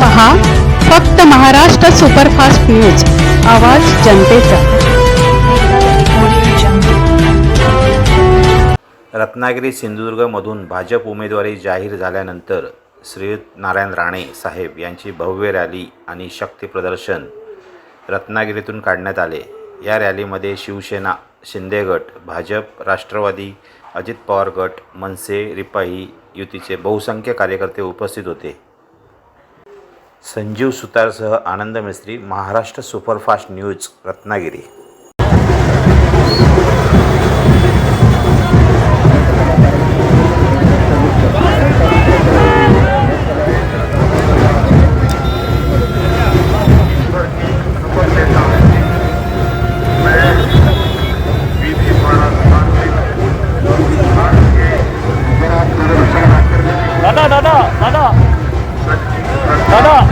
पहा फक्त Maharashtra superfast news आवाज जनतेचा. रत्नागिरी सिंधुदुर्गमधून भाजप उमेदवारी जाहीर झाल्यानंतर श्रीयुत नारायण राणे साहेब यांची भव्य रॅली आणि शक्ती प्रदर्शन रत्नागिरीतून काढण्यात आले. या रॅलीमध्ये शिवसेना शिंदे गट भाजप राष्ट्रवादी अजित पवार गट मनसे रिपाई युतीचे बहुसंख्य कार्यकर्ते उपस्थित होते. संजीव सुतारसह आनंद मिस्त्री महाराष्ट्र सुपरफास्ट न्यूज रत्नागिरी. 打到。